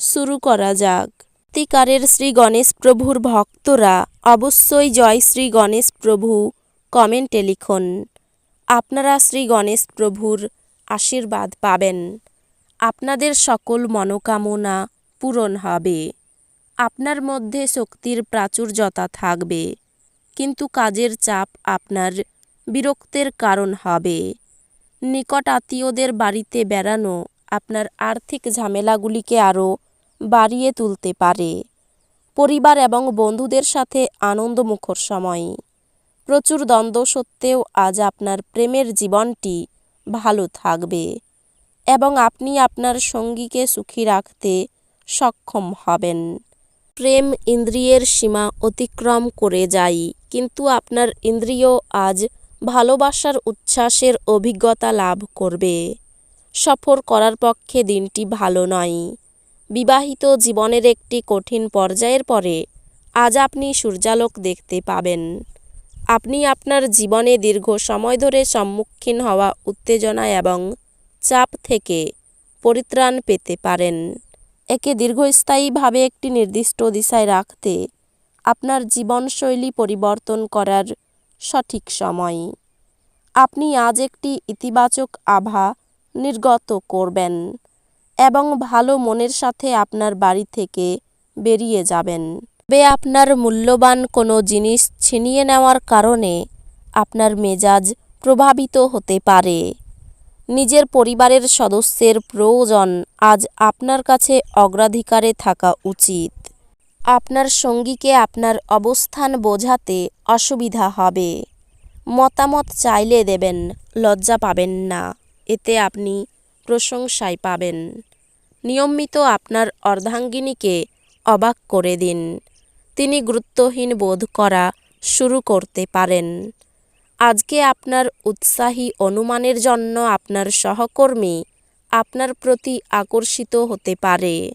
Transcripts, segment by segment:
শুরু করা যাক। সত্যিকারের শ্রী গণেশ প্রভুর ভক্তরা অবশ্যই জয় শ্রী গণেশ প্রভু কমেন্টে লিখুন। আপনারা শ্রী গণেশ প্রভুর আশীর্বাদ পাবেন। আপনাদের সকল মনোকামনা পূরণ হবে। আপনার মধ্যে শক্তির প্রাচুর্যতা থাকবে। কিন্তু কাজের চাপ আপনার বিরক্তের কারণ হবে। নিকট আত্মীয়দের বাড়িতে বেড়ানো আপনার আর্থিক ঝামেলাগুলিকে আরও বাড়িয়ে তুলতে পারে। পরিবার এবং বন্ধুদের সাথে আনন্দমুখর সময়। প্রচুর দ্বন্দ্ব সত্ত্বেও আজ আপনার প্রেমের জীবনটি ভালো থাকবে এবং আপনি আপনার সঙ্গীকে সুখী রাখতে সক্ষম হবেন। প্রেম ইন্দ্রিয়ের সীমা অতিক্রম করে যাই কিন্তু আপনার ইন্দ্রিয় আজ ভালোবাসার উচ্ছ্বাসের অভিজ্ঞতা লাভ করবে। সফর করার পক্ষে দিনটি ভালো নয়। বিবাহিত জীবনের একটি কঠিন পর্যায়ের পরে আজ আপনি সূর্যালোক দেখতে পাবেন। আপনি আপনার জীবনে দীর্ঘ সময় ধরে সম্মুখীন হওয়া উত্তেজনা এবং চাপ থেকে পরিত্রাণ পেতে পারেন। একে দীর্ঘস্থায়ীভাবে একটি নির্দিষ্ট দিশায় রাখতে আপনার জীবনশৈলী পরিবর্তন করার সঠিক সময়। আপনি আজ একটি ইতিবাচক আভা নির্গত করবেন এবং ভালো মনের সাথে আপনার বাড়ি থেকে বেরিয়ে যাবেন। তবে আপনার মূল্যবান কোনো জিনিস ছিনিয়ে নেওয়ার কারণে আপনার মেজাজ প্রভাবিত হতে পারে। নিজের পরিবারের সদস্যের প্রয়োজন আজ আপনার কাছে অগ্রাধিকারে থাকা উচিত। আপনার সঙ্গীকে আপনার অবস্থান বোঝাতে অসুবিধা হবে। মতামত চাইলে দেবেন, লজ্জা পাবেন না। এতে আপনি প্রশংসায় পাবেন। নিয়মিত আপনার অর্ধাঙ্গিনীকে অবাক করে দিন। তিনি গুরুত্বহীন বোধ করা শুরু করতে পারেন। আজকে আপনার উৎসাহী অনুমানের জন্য আপনার সহকর্মী আপনার প্রতি আকর্ষিত হতে পারে।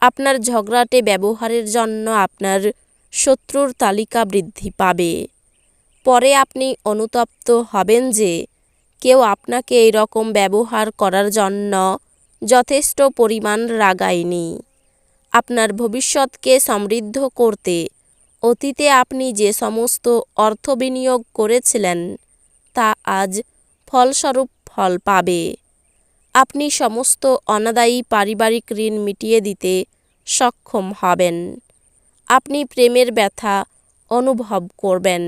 আপনার ঝগড়াটে ব্যবহারের জন্য আপনার শত্রুর তালিকা বৃদ্ধি পাবে। পরে আপনি অনুতপ্ত হবেন যে কেউ আপনাকে এই রকম ব্যবহার করার জন্য যথেষ্ট পরিমাণ রাগায়নি। আপনার ভবিষ্যৎকে সমৃদ্ধ করতে অতীতে আপনি যে সমস্ত অর্থ বিনিয়োগ করেছিলেন, তা আজ ফলস্বরূপ ফল পাবে। আপনি সমস্ত অনাদায়ী পারিবারিক ঋণ মিটিয়ে দিতে সক্ষম হবেন। আপনি প্রেমের ব্যথা অনুভব করবেন।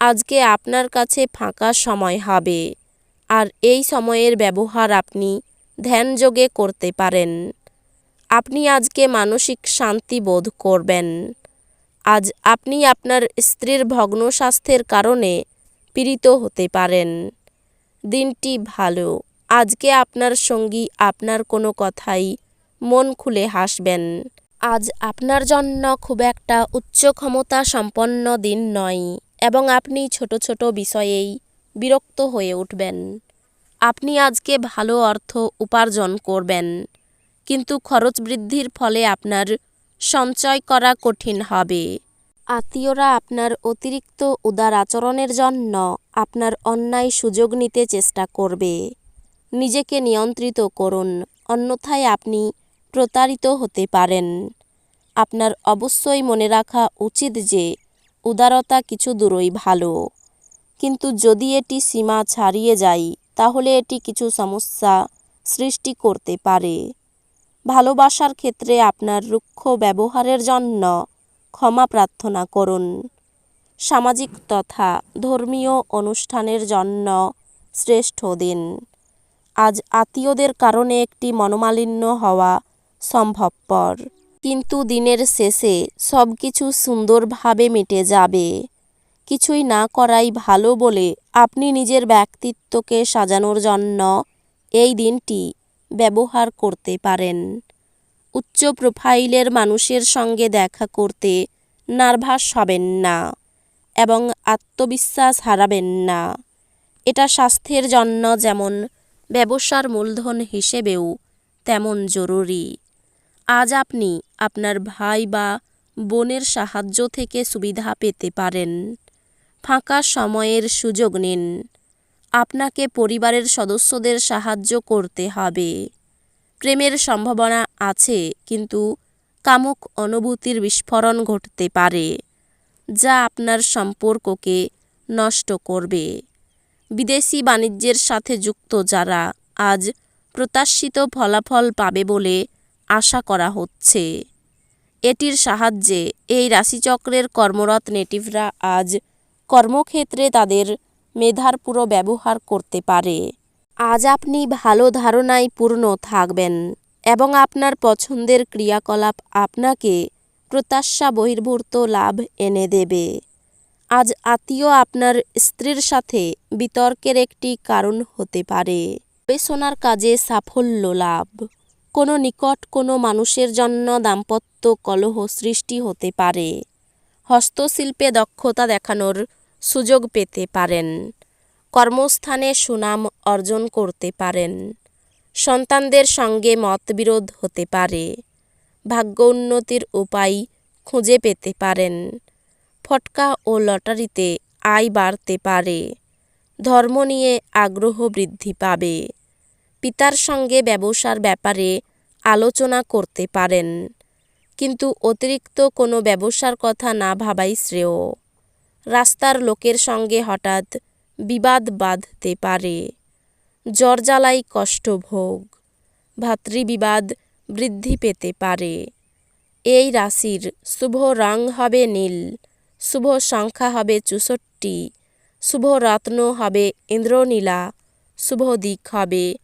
আজকে আপনার কাছে ফাঁকা সময় হবে। আর এই সময়ের ব্যবহার আপনি ধ্যানযোগে করতে পারেন। আপনি আজকে মানসিক শান্তি বোধ করবেন। আজ আপনি আপনার স্ত্রীর ভগ্ন স্বাস্থ্যের কারণে পীড়িত হতে পারেন। দিনটি ভালো। আজকে আপনার সঙ্গী আপনার কোনো কথাই মন খুলে হাসবেন। আজ আপনার জন্য খুব একটা উচ্চ ক্ষমতা সম্পন্ন দিন নয়। এবং আপনি ছোট ছোট বিষয়েই বিরক্ত হয়ে উঠবেন। আপনি আজকে ভালো অর্থ উপার্জন করবেন, কিন্তু খরচ বৃদ্ধির ফলে আপনার সঞ্চয় করা কঠিন হবে। আত্মীয়রা আপনার অতিরিক্ত উদার আচরণের জন্য আপনার অন্যায় সুযোগ নিতে চেষ্টা করবে। নিজেকে নিয়ন্ত্রিত করুন, অন্যথায় আপনি প্রতারিত হতে পারেন। আপনার অবশ্যই মনে রাখা উচিত যে উদারতা কিছু দূরই ভালো। কিন্তু যদি এটি সীমা ছাড়িয়ে যায়, তাহলে এটি কিছু সমস্যা সৃষ্টি করতে পারে। ভালোবাসার ক্ষেত্রে আপনার রুক্ষ ব্যবহারের জন্য ক্ষমা প্রার্থনা করুন। সামাজিক তথা ধর্মীয় অনুষ্ঠানের জন্য শ্রেষ্ঠ দিন। আজ আত্মীয়দের কারণে একটি মনোমালিন্য হওয়া সম্ভবপর। কিন্তু দিনের শেষে সব কিছু সুন্দরভাবে মিটে যাবে। কিছুই না করাই ভালো বলে আপনি নিজের ব্যক্তিত্বকে সাজানোর জন্য এই দিনটি ব্যবহার করতে পারেন। উচ্চ প্রোফাইলের মানুষের সঙ্গে দেখা করতে নার্ভাস হবেন না এবং আত্মবিশ্বাস হারাবেন না। এটা স্বাস্থ্যের জন্য যেমন ব্যবসার মূলধন হিসেবেও তেমন জরুরি। আজ আপনি আপনার ভাই বা বোনের সাহায্য থেকে সুবিধা পেতে পারেন। ফাঁকা সময়ের সুযোগ নিন। আপনাকে পরিবারের সদস্যদের সাহায্য করতে হবে। প্রেমের সম্ভাবনা আছে, কিন্তু কামুক অনুভূতির বিস্ফোরণ ঘটতে পারে, যা আপনার সম্পর্ককে নষ্ট করবে। বিদেশি বাণিজ্যের সাথে যুক্ত যারা আজ প্রত্যাশিত ফলাফল পাবে বলে আশা করা হচ্ছে। এটির সাহায্যে এই রাশিচক্রের কর্মরত নেটিভরা আজ কর্মক্ষেত্রে তাদের মেধার পুরো ব্যবহার করতে পারে। আজ আপনি ভালো ধারণায় পূর্ণ থাকবেন এবং আপনার পছন্দের ক্রিয়াকলাপ আপনাকে প্রত্যাশা বহির্ভূত লাভ এনে দেবে। আজ আত্মীয় আপনার স্ত্রীর সাথে বিতর্কের একটি কারণ হতে পারে। গবেষণার কাজে সাফল্য লাভ। কোনো নিকট কোনো মানুষের জন্য দাম্পত্য কলহ সৃষ্টি হতে পারে। হস্তশিল্পে দক্ষতা দেখানোর সুযোগ পেতে পারেন। কর্মস্থানে সুনাম অর্জন করতে পারেন। সন্তানদের সঙ্গে মতবিরোধ হতে পারে। ভাগ্য উন্নতির উপায় খুঁজে পেতে পারেন। ফটকা ও লটারিতে আয় বাড়তে পারে। ধর্ম নিয়ে আগ্রহ বৃদ্ধি পাবে। পিতার সঙ্গে ব্যবসার ব্যাপারে আলোচনা করতে পারেন। কিন্তু অতিরিক্ত কোনো ব্যবসার কথা না ভাবাই শ্রেয়। রাস্তার লোকের সঙ্গে হঠাৎ বিবাদ বাঁধতে পারে। জ্বরজ্বালাই কষ্টভোগ, ভাতৃবিবাদ বৃদ্ধি পেতে পারে। এই রাশির শুভ রং হবে নীল, শুভ সংখ্যা হবে চৌষট্টি, শুভ রত্ন হবে ইন্দ্রনীলা, শুভ দিক হবে